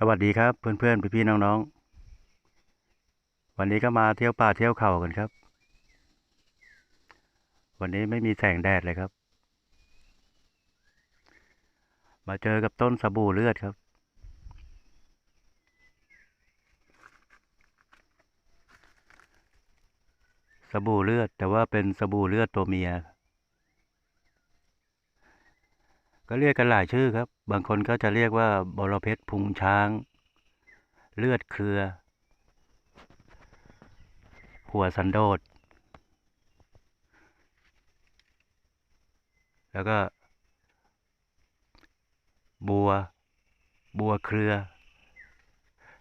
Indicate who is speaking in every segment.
Speaker 1: สวัสดีครับเพื่อนๆพี่ๆน้องๆ วันนี้ก็มาเที่ยวป่าเที่ยวเขากันครับ วันนี้ไม่มีแสงแดดเลยครับ มาเจอกับต้นสบู่เลือดครับ สบู่เลือดแต่ว่าเป็นสบู่เลือดตัวเมีย ก็เรียกกันหลายชื่อครับ บางคนก็จะเรียกว่าบรเพชรพุงช้าง เลือดเครือ หัวสันโดษ แล้วก็ บัว บัวเครือ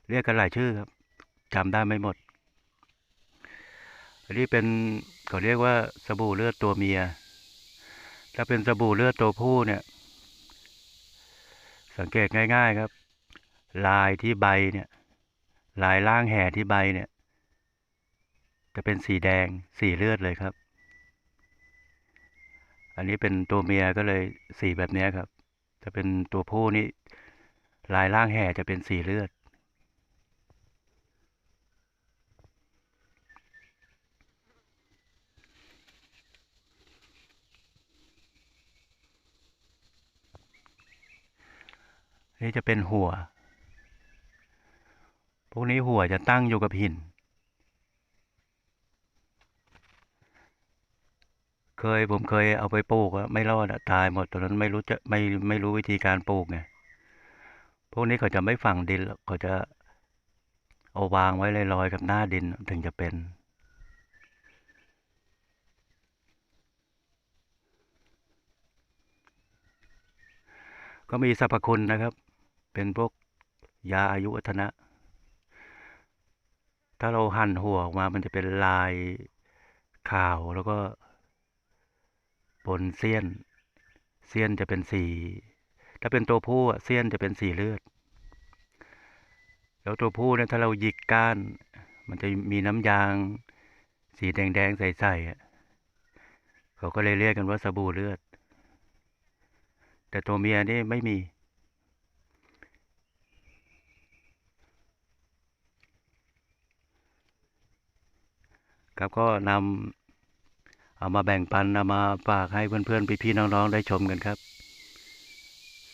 Speaker 1: เรียกกันหลายชื่อครับจำได้ไม่หมด อันนี้เป็นเขาเรียกว่าสบู่เลือดตัวเมีย ถ้าเป็นสบู่เลือดตัวผู้เนี่ย สังเกตง่าย ๆครับ ลายที่ใบเนี่ย ลายล่างแห่ที่ใบเนี่ย จะเป็นสีแดงสีเลือดเลยครับ อันนี้เป็นตัวเมียก็เลยสีแบบนี้ครับ จะเป็นตัวผู้นี่ลายล่างแห่จะเป็นสีเลือด นี่จะเป็นหัว พวกนี้หัวจะตั้งอยู่กับหิน เคยผมเคยเอาไปปลูกอะไม่รอดอะตายหมดตอนนั้นไม่รู้จะไม่ไม่รู้วิธีการปลูกไง พวกนี้เขาจะไม่ฝังดินเขาจะเอาวางไว้ลอยๆกับหน้าดินถึงจะเป็นก็มีสรรพคุณนะครับ เป็นพวกยาอายุวัฒนะ ถ้าเราหั่นหัวออกมา มันจะเป็นลายขาวแล้วก็บนเสี้ยน เสี้ยนจะเป็นสี ถ้าเป็นตัวผู้เสี้ยนจะเป็นสีเลือด แล้วตัวผู้เนี่ยถ้าเราหยิกก้าน มันจะมีน้ำยาง สีแดงๆใสๆเขาก็เลยเรียกกันว่าสบู่เลือด แต่ตัวเมียนี่ไม่มี ครับก็นำเอามาแบ่งปันเอามาฝากให้เพื่อนๆพี่ๆน้องๆได้ชมกันครับ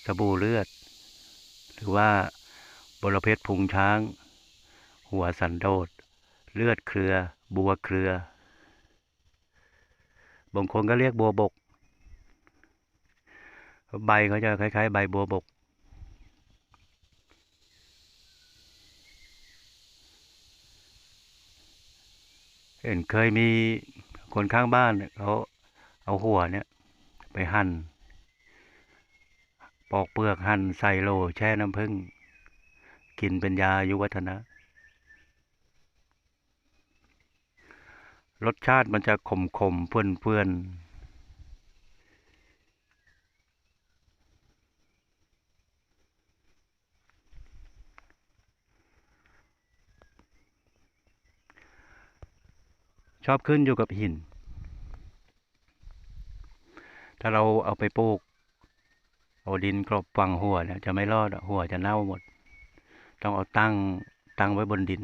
Speaker 1: สบู่เลือด หรือว่าบรเพชรพุงช้าง หัวสันโดษเลือดเครือ บัวเครือบางคนก็เรียกบัวบก ใบเขาจะคล้ายๆ ใบบัวบก เห็นเคยมีคนข้างบ้านเขาเอาหัวเนี่ยไปหั่นปอกเปลือกหั่นใส่โหลแช่น้ำผึ้งกินเป็นยายุวัฒนะ รสชาติมันจะขมขมเพื่อนเพื่อน ชอบขึ้นอยู่กับหิน ถ้าเราเอาไปปลูก เอาดินกรบฝังหัวเนี่ยจะไม่รอดหัวจะเน่าหมด ต้องเอาตั้งตั้งไว้บนดิน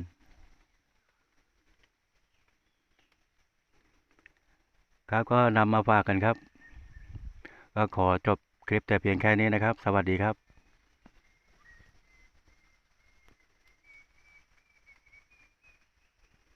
Speaker 1: ครับก็นำมาฝากกันครับ ก็ขอจบคลิปแต่เพียงแค่นี้นะครับ สวัสดีครับ